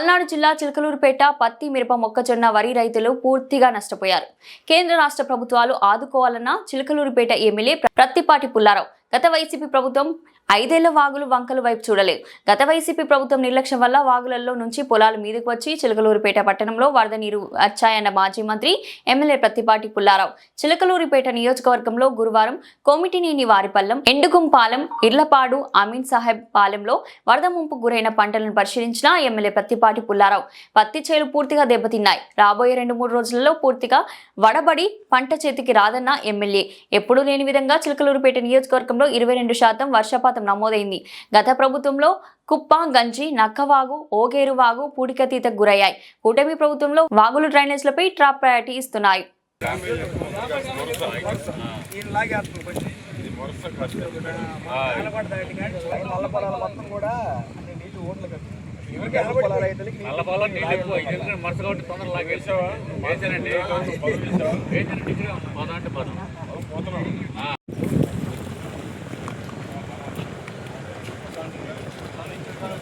పల్నాడు జిల్లా చిలకలూరుపేట పత్తి మిరప మొక్కజొన్న వరి రైతులు పూర్తిగా నష్టపోయారు. కేంద్ర రాష్ట్ర ప్రభుత్వాలు ఆదుకోవాలన్న చిలకలూరుపేట ఎమ్మెల్యే ప్రత్తిపాటి పుల్లారావు. గత వైసీపీ ప్రభుత్వం ఐదేళ్ళ వాగులు వంకలు వైపు చూడలేదు. గత వైసీపీ ప్రభుత్వం నిర్లక్ష్యం వల్ల వాగులలో నుంచి పొలాల మీదకు వచ్చి చిలకలూరుపేట పట్టణంలో వరద నీరు వచ్చాయన్న మాజీ మంత్రి ఎమ్మెల్యే ప్రత్తిపాటి పుల్లారావు. చిలకలూరిపేట నియోజకవర్గంలో గురువారం కోమిటినేని వారిపల్లెం ఎండుగుంపాలెం ఇర్లపాడు అమీన్ సాహెబ్ పాలెంలో వరద ముంపు గురైన పంటలను పరిశీలించిన ఎమ్మెల్యే ప్రత్తిపాటి పుల్లారావు. పత్తి చేలు పూర్తిగా దెబ్బతిన్నాయి. రాబోయే రెండు మూడు రోజులలో పూర్తిగా వడబడి పంట చేతికి రాదన్న ఎమ్మెల్యే. ఎప్పుడూ లేని విధంగా చిలకలూరుపేట నియోజకవర్గంలో ఇరవై రెండు శాతం వర్షపాతం నమోదైంది. గత ప్రభుత్వంలో కుప్ప గంజి నక్కవాగు ఓగేరువాగు పూడికతీతకు గురయ్యాయి. కూటమి ప్రభుత్వంలో వాగులు డ్రైనేజ్లపై ట్రాప్ ప్రయారిటీ ఇస్తున్నాయి. నల్ల పొలాల మొత్తం కూడా అన్ని నీటి ఓట్లు కట్టి నల్ల పొలాల రైతులకి నీళ్ళు నల్ల పొలం నీళ్ళు ఎక్కువ ఎందుకంటే మరుస కాబట్టి తొందరగా లాగేసావా వేసానండి వేసానండి ఇక్కడే ఉన్నాం పదం అంటే పదం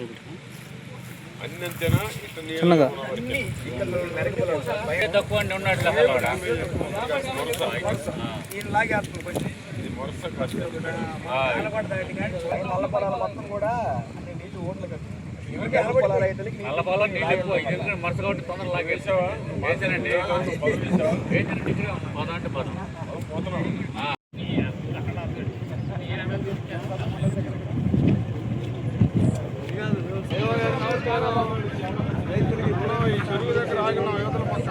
లేక తక్కువ మొత్తం కూడా నీటి ఓట్లు కట్టి కాబట్టి వేసానండి వేసానండి పదం అంటే పదం రైతులకి ఇప్పుడు ఈ చెరువు దగ్గర ఆగిన యువతల పక్క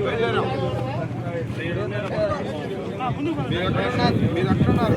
బయలుదేరాం మీరు ఎక్కడ ఉన్నారు మీరు ఎక్కడ ఉన్నారు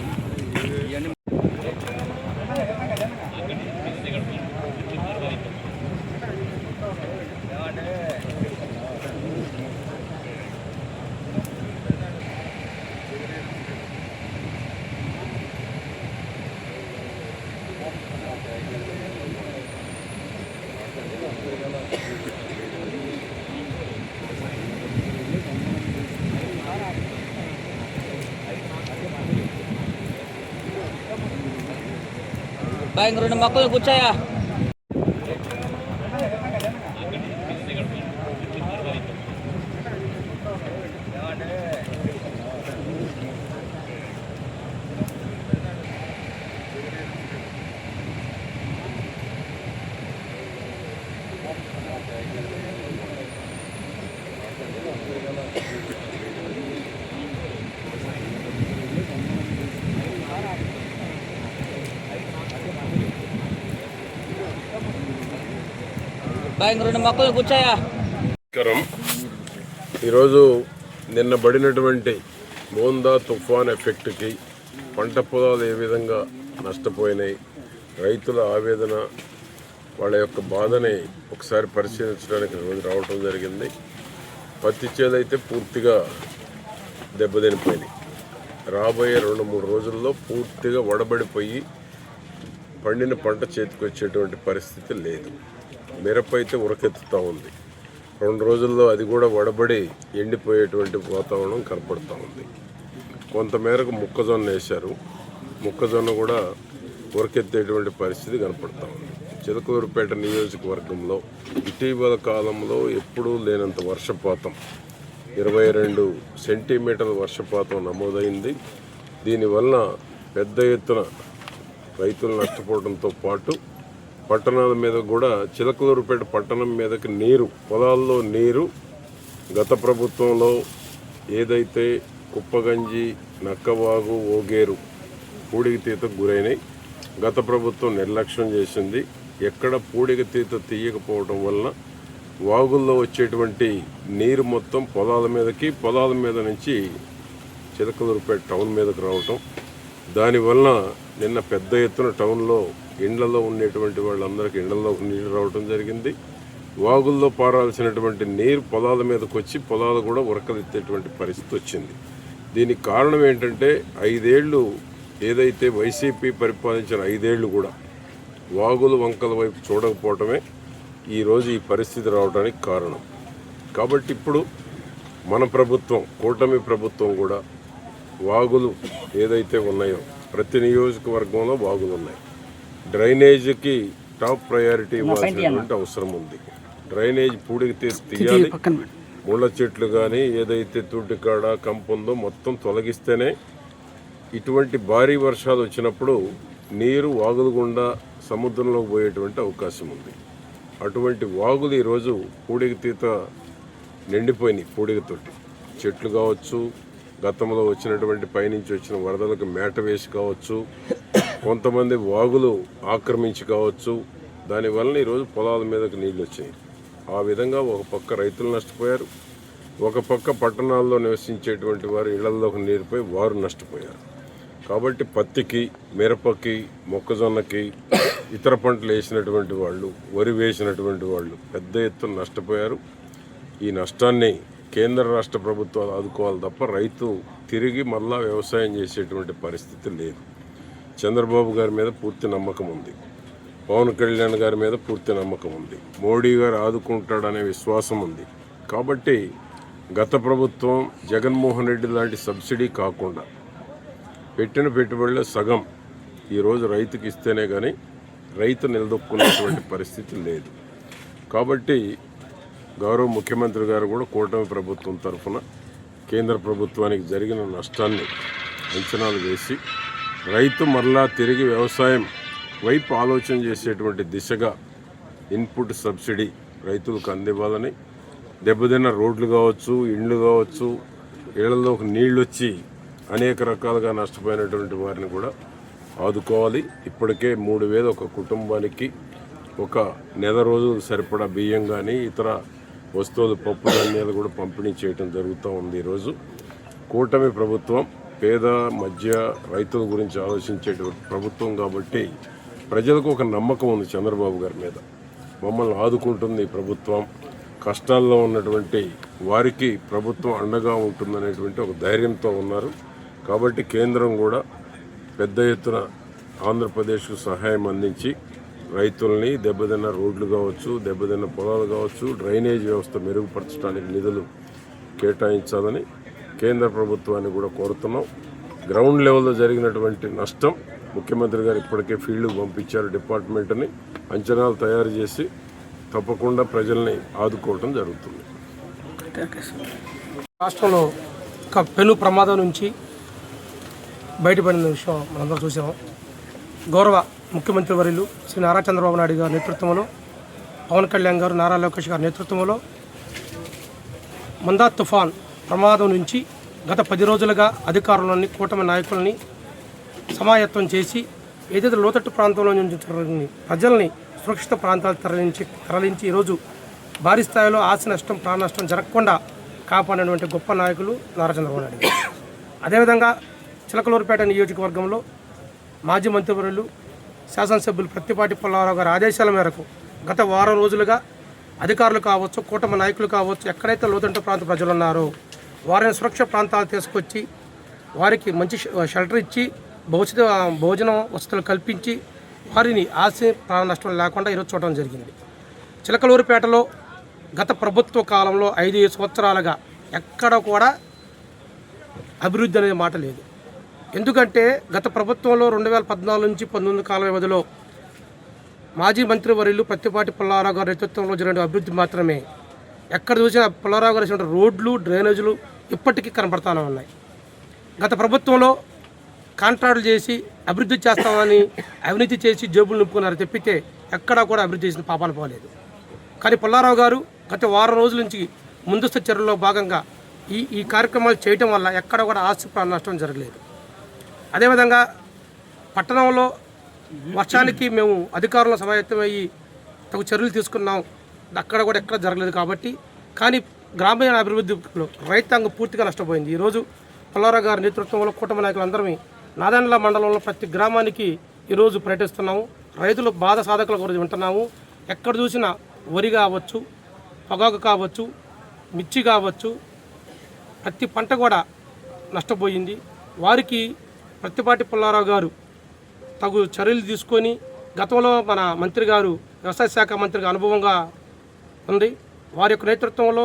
Baik, ngurunin makul, kucah ya. నమస్కారం. ఈరోజు నిన్న పడినటువంటి మోందా తుఫాన్ ఎఫెక్ట్కి పంట పొలాలు ఏ విధంగా నష్టపోయినాయి రైతుల ఆవేదన వాళ్ళ యొక్క బాధని ఒకసారి పరిశీలించడానికి ఈరోజు రావటం జరిగింది. పత్తి చేదైతే పూర్తిగా దెబ్బతినిపోయినాయి. రాబోయే రెండు మూడు రోజుల్లో పూర్తిగా వడబడిపోయి పండిన పంట చేతికి వచ్చేటువంటి పరిస్థితి లేదు. మిరప అయితే ఉరకెత్తుతూ ఉంది. రెండు రోజుల్లో అది కూడా వడబడి ఎండిపోయేటువంటి వాతావరణం కనపడుతూ ఉంది. కొంతమేరకు మొక్కజొన్న వేశారు. మొక్కజొన్న కూడా ఉరకెత్తేటువంటి పరిస్థితి కనపడుతూ ఉంది. చిలకూరుపేట నియోజకవర్గంలో ఇటీవల కాలంలో ఎప్పుడూ లేనంత వర్షపాతం. ఇరవై రెండు సెంటీమీటర్ల వర్షపాతం నమోదైంది. దీనివల్ల పెద్ద ఎత్తున రైతులు నష్టపోవడంతో పాటు పట్టణాల మీద కూడా చిలకలూరుపేట పట్టణం మీదకి నీరు పొలాల్లో నీరు గత ప్రభుత్వంలో ఏదైతే కుప్పగంజి నక్కవాగు ఓగేరు పూడికతీతకు గురైనాయి గత ప్రభుత్వం నిర్లక్ష్యం చేసింది. ఎక్కడ పూడికతీత తీయకపోవడం వలన వాగుల్లో వచ్చేటువంటి నీరు మొత్తం పొలాల మీదకి పొలాల మీద నుంచి చిలకలూరుపేట టౌన్ మీదకి రావటం. దానివల్ల నిన్న పెద్ద ఎత్తున టౌన్లో ఇండ్లలో ఉండేటువంటి వాళ్ళందరికీ ఇండ్లలో నీళ్ళు రావటం జరిగింది. వాగుల్లో పారాల్సినటువంటి నీరు పొలాల మీదకి వచ్చి పొలాలు కూడా ఉరకలెత్తేటువంటి పరిస్థితి వచ్చింది. దీనికి కారణం ఏంటంటే ఐదేళ్ళు ఏదైతే వైసీపీ పరిపాలించిన ఐదేళ్ళు కూడా వాగులు వంకల వైపు చూడకపోవటమే ఈరోజు ఈ పరిస్థితి రావడానికి కారణం. కాబట్టి ఇప్పుడు మన ప్రభుత్వం కూటమి ప్రభుత్వం కూడా వాగులు ఏదైతే ఉన్నాయో ప్రతి నియోజకవర్గంలో వాగులు ఉన్నాయి. డ్రైనేజీకి టాప్ ప్రయారిటీ ఇవ్వాల్సినటువంటి అవసరం ఉంది డ్రైనేజ్ పూడికి తీసి తీయాలి. ముళ్ళ చెట్లు కానీ ఏదైతే తుడ్డికాడ కంపు ఉందో మొత్తం తొలగిస్తేనే ఇటువంటి భారీ వర్షాలు వచ్చినప్పుడు నీరు వాగుల గుండా సముద్రంలోకి పోయేటువంటి అవకాశం ఉంది. అటువంటి వాగులు ఈరోజు పూడికి తీత నిండిపోయినాయి పూడికతోటి చెట్లు కావచ్చు గతంలో వచ్చినటువంటి పైనుంచి వచ్చిన వరదలకు మేట వేసి కావచ్చు కొంతమంది వాగులు ఆక్రమించి కావచ్చు. దానివల్ల ఈరోజు పొలాల మీదకి నీళ్ళు వచ్చాయి. ఆ విధంగా ఒక పక్క రైతులు నష్టపోయారు. ఒక పక్క పట్టణాల్లో నివసించేటువంటి వారు ఇళ్ళలోకి నీరుపోయి వారు నష్టపోయారు. కాబట్టి పత్తికి మిరపకి మొక్కజొన్నకి ఇతర పంటలు వేసినటువంటి వాళ్ళు వరి వేసినటువంటి వాళ్ళు పెద్ద ఎత్తున నష్టపోయారు. ఈ నష్టాన్ని కేంద్ర రాష్ట్ర ప్రభుత్వాలు ఆదుకోవాలి తప్ప రైతు తిరిగి మళ్ళా వ్యవసాయం చేసేటువంటి పరిస్థితి లేదు. చంద్రబాబు గారి మీద పూర్తి నమ్మకం ఉంది. పవన్ కళ్యాణ్ గారి మీద పూర్తి నమ్మకం ఉంది. మోడీ గారు ఆదుకుంటాడనే విశ్వాసం ఉంది. కాబట్టి గత ప్రభుత్వం జగన్మోహన్ రెడ్డి లాంటి సబ్సిడీ కాకుండా పెట్టిన పెట్టుబడిలో సగం ఈరోజు రైతుకి ఇస్తేనే కానీ రైతు నిలదొక్కునేటువంటి పరిస్థితి లేదు. కాబట్టి గౌరవ ముఖ్యమంత్రి గారు కూడా కూటమి ప్రభుత్వం తరఫున కేంద్ర ప్రభుత్వానికి జరిగిన నష్టాన్ని అంచనాలు వేసి రైతు మరలా తిరిగి వ్యవసాయం వైపు ఆలోచన చేసేటువంటి దిశగా ఇన్పుట్ సబ్సిడీ రైతులకు అందివ్వాలని దెబ్బతిన్న రోడ్లు కావచ్చు ఇండ్లు కావచ్చు ఇళ్ళలోకి నీళ్ళు వచ్చి అనేక రకాలుగా నష్టపోయినటువంటి వారిని కూడా ఆదుకోవాలి. ఇప్పటికే మూడు వేలు ఒక కుటుంబానికి ఒక నెల రోజులు సరిపడా బియ్యం కానీ ఇతర వస్తువులు పప్పు ధాన్యాలు కూడా పంపిణీ చేయడం జరుగుతూ ఉంది ఈరోజు. కూటమి ప్రభుత్వం పేద మధ్య రైతుల గురించి ఆలోచించేటువంటి ప్రభుత్వం కాబట్టి ప్రజలకు ఒక నమ్మకం ఉంది చంద్రబాబు గారి మీద. మమ్మల్ని ఆదుకుంటుంది ప్రభుత్వం. కష్టాల్లో ఉన్నటువంటి వారికి ప్రభుత్వం అండగా ఉంటుందనేటువంటి ఒక ధైర్యంతో ఉన్నారు. కాబట్టి కేంద్రం కూడా పెద్ద ఎత్తున ఆంధ్రప్రదేశ్కు సహాయం అందించి రైతుల్ని దెబ్బతిన్న రోడ్లు కావచ్చు దెబ్బతిన్న పొలాలు కావచ్చు డ్రైనేజ్ వ్యవస్థ మెరుగుపరచడానికి నిధులు కేటాయించాలని కేంద్ర ప్రభుత్వాన్ని కూడా కోరుతున్నాం. గ్రౌండ్ లెవెల్లో జరిగినటువంటి నష్టం ముఖ్యమంత్రి గారు ఇప్పటికే ఫీల్డ్కి పంపించారు డిపార్ట్మెంట్ని. అంచనాలు తయారు చేసి తప్పకుండా ప్రజల్ని ఆదుకోవటం జరుగుతుంది. రాష్ట్రంలో ఒక పెను ప్రమాదం నుంచి బయటపడిన విషయం మనందరం చూసాము గౌరవ ముఖ్యమంత్రి వర్యులు శ్రీ నారా చంద్రబాబు నాయుడు గారి నేతృత్వంలో పవన్ కళ్యాణ్ గారు నారా లోకేష్ గారి నేతృత్వంలో మందా తుఫాన్ ప్రమాదం నుంచి గత పది రోజులుగా అధికారులని కూటమి నాయకులని సమాయత్వం చేసి ఏదైతే లోతట్టు ప్రాంతంలో నుంచి ప్రజల్ని సురక్షిత ప్రాంతాలు తరలించి తరలించి ఈరోజు భారీ స్థాయిలో ఆస్తి నష్టం ప్రాణ నష్టం జరగకుండా కాపాడినటువంటి గొప్ప నాయకులు నారా చంద్రబాబు నాయుడు అదేవిధంగా చిలకలూరుపేట నియోజకవర్గంలో మాజీ మంత్రివర్యులు శాసనసభ్యులు ప్రత్తిపాటి పుల్లారావు గారి ఆదేశాల మేరకు గత వారం రోజులుగా అధికారులు కావచ్చు కూటమి నాయకులు కావచ్చు ఎక్కడైతే లోతట్టు ప్రాంత ప్రజలు ఉన్నారో వారిని సురక్ష ప్రాంతాలు తీసుకొచ్చి వారికి మంచి షెల్టర్ ఇచ్చి భవిష్యత్ భోజనం వసతులు కల్పించి వారిని ఆశ ప్రాణ నష్టం లేకుండా ఈరోజు చూడడం జరిగింది. చిలకలూరుపేటలో గత ప్రభుత్వ కాలంలో ఐదు సంవత్సరాలుగా ఎక్కడ కూడా అభివృద్ధి అనే మాట లేదు. ఎందుకంటే గత ప్రభుత్వంలో రెండు వేల పద్నాలుగు నుంచి పంతొమ్మిది కాల వ్యవధిలో మాజీ మంత్రివర్యులు ప్రత్తిపాటి పుల్లారావు గారి నేతృత్వంలో జరిగిన అభివృద్ధి మాత్రమే ఎక్కడ చూసినా పుల్లారావు గారు రోడ్లు డ్రైనేజీలు ఇప్పటికీ కనపడతానే ఉన్నాయి. గత ప్రభుత్వంలో కాంట్రాక్టులు చేసి అభివృద్ధి చేస్తామని అవినీతి చేసి జేబులు నింపుకున్నారు తప్పితే ఎక్కడా కూడా అభివృద్ధి చేసిన పాపాలు పోలేదు. కానీ పుల్లారావు గారు గత వారం రోజుల నుంచి ముందస్తు చర్యల్లో భాగంగా ఈ ఈ కార్యక్రమాలు చేయటం వల్ల ఎక్కడ కూడా ఆస్తి ప్రాణ నష్టం జరగలేదు. అదేవిధంగా పట్టణంలో వర్షానికి మేము అధికారుల సమాయత్తమయ్యి తగు చర్యలు తీసుకున్నాం. అక్కడ కూడా ఎక్కడ జరగలేదు కాబట్టి. కానీ గ్రామీణ అభివృద్ధిలో రైతాంగం పూర్తిగా నష్టపోయింది. ఈరోజు పుల్లారావు గారి నేతృత్వంలో కూటమి నాయకులందరమే నారాయణల మండలంలో ప్రతి గ్రామానికి ఈరోజు పర్యటిస్తున్నాము. రైతుల బాధ సాధకుల గురించి వింటున్నాము. ఎక్కడ చూసినా వరి కావచ్చు పొగాకు కావచ్చు మిర్చి కావచ్చు ప్రతి పంట కూడా నష్టపోయింది. వారికి ప్రత్తిపాటి పుల్లారావు గారు తగు చర్యలు తీసుకొని గతంలో మన మంత్రి గారు వ్యవసాయ శాఖ మంత్రిగా అనుభవంగా ఉంది. వారి యొక్క నేతృత్వంలో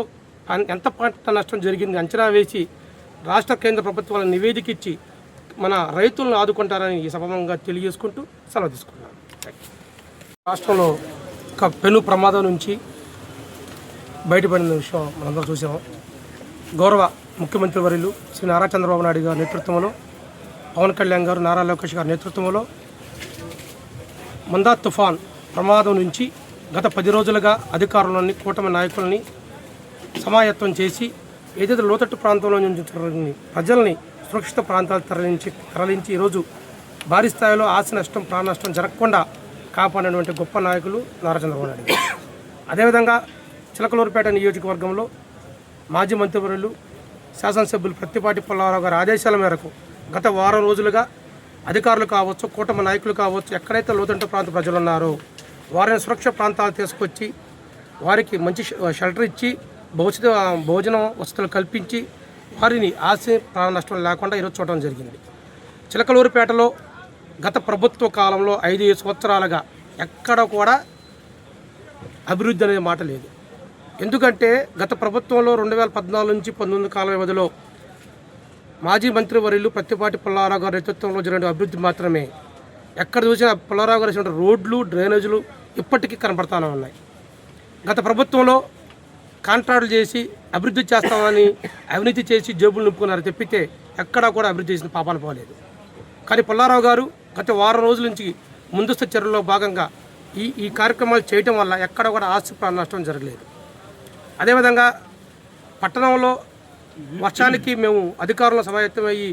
ఎంత పంట నష్టం జరిగింది అంచనా వేసి రాష్ట్ర కేంద్ర ప్రభుత్వాల నివేదిక ఇచ్చి మన రైతులను ఆదుకుంటారని ఈ సభంగా తెలియజేసుకుంటూ సెలవు తీసుకున్నాను. రాష్ట్రంలో ఒక పెను ప్రమాదం నుంచి బయటపడిన విషయం మనందరం చూసాము గౌరవ ముఖ్యమంత్రి వర్యులు శ్రీ నారా చంద్రబాబు నాయుడు గారి నేతృత్వంలో పవన్ కళ్యాణ్ గారు నారా లోకేష్ గారి నేతృత్వంలో మందా తుఫాన్ ప్రమాదం నుంచి గత పది రోజులుగా అధికారులని కూటమి నాయకులని సమాయత్వం చేసి ఏదైతే లోతట్టు ప్రాంతంలో నుంచి ప్రజల్ని సురక్షిత ప్రాంతాలు తరలించి తరలించి ఈరోజు భారీ స్థాయిలో ఆస్తి నష్టం ప్రాణ నష్టం జరగకుండా కాపాడినటువంటి గొప్ప నాయకులు నారా చంద్రబాబు నాయుడు అదేవిధంగా చిలకలూరుపేట నియోజకవర్గంలో మాజీ మంత్రివర్యులు శాసనసభ్యులు ప్రత్తిపాటి పుల్లారావు గారి ఆదేశాల మేరకు గత వారం రోజులుగా అధికారులు కావచ్చు కూటమి నాయకులు కావచ్చు ఎక్కడైతే లోతంట ప్రాంత ప్రజలు ఉన్నారో వారిని సురక్ష ప్రాంతాలు తీసుకొచ్చి వారికి మంచి షెల్టర్ ఇచ్చి భవిష్యత్ భోజనం వసతులు కల్పించి వారిని ఆశ ప్రాణ నష్టం లేకుండా ఈరోజు చూడడం జరిగింది. చిలకలూరుపేటలో గత ప్రభుత్వ కాలంలో ఐదు సంవత్సరాలుగా ఎక్కడ కూడా అభివృద్ధి అనే మాట లేదు. ఎందుకంటే గత ప్రభుత్వంలో రెండు వేల పద్నాలుగు నుంచి పంతొమ్మిది కాల వ్యవధిలో మాజీ మంత్రి వర్యులు ప్రత్తిపాటి పుల్లారావు గారి నేతృత్వంలో జరిగిన అభివృద్ధి మాత్రమే ఎక్కడ చూసినా పుల్లారావు గారు రోడ్లు డ్రైనేజీలు ఇప్పటికీ కనపడతానే ఉన్నాయి. గత ప్రభుత్వంలో కాంట్రాక్టులు చేసి అభివృద్ధి చేస్తామని అవినీతి చేసి జేబులు నింపుకున్నారు తప్పితే ఎక్కడా కూడా అభివృద్ధి చేసిన పాపాలు పోలేదు. కానీ పుల్లారావు గారు గత వారం రోజుల నుంచి ముందస్తు చర్యల్లో భాగంగా ఈ ఈ కార్యక్రమాలు చేయటం వల్ల ఎక్కడ కూడా ఆస్తి ప్రాణ నష్టం జరగలేదు. అదేవిధంగా పట్టణంలో వర్షానికి మేము అధికారుల సమాయత్తమయ్యి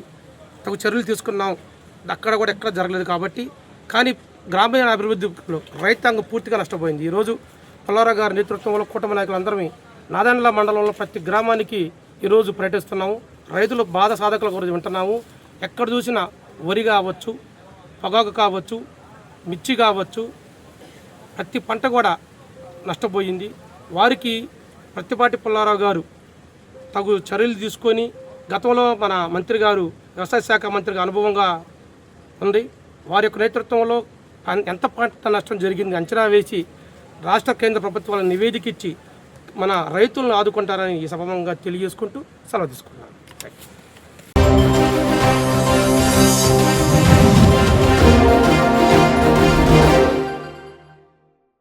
తగు చర్యలు తీసుకున్నాం. అక్కడ కూడా ఎక్కడ జరగలేదు కాబట్టి. కానీ గ్రామీణ అభివృద్ధిలో రైతాంగం పూర్తిగా నష్టపోయింది. ఈరోజు పుల్లారావు గారి నేతృత్వంలో కూటమి నాయకులందరమే నారాయణల మండలంలో ప్రతి గ్రామానికి ఈరోజు పర్యటిస్తున్నాము. రైతుల బాధ సాధకుల గురించి వింటున్నాము. ఎక్కడ చూసినా వరి కావచ్చు పొగాకు కావచ్చు మిర్చి కావచ్చు ప్రతి పంట కూడా నష్టపోయింది. వారికి ప్రతిపాటి పుల్లారావు గారు తగు చర్యలు తీసుకొని గతంలో మన మంత్రి గారు వ్యవసాయ శాఖ మంత్రిగా అనుభవంగా ఉంది. వారి యొక్క నేతృత్వంలో ఎంత పంట నష్టం జరిగింది అంచనా వేసి రాష్ట్ర కేంద్ర ప్రభుత్వాల నివేదిక ఇచ్చి మన రైతులను ఆదుకుంటారని ఈ సభంగా తెలియజేసుకుంటూ సెలవు తీసుకున్నాను. Thank you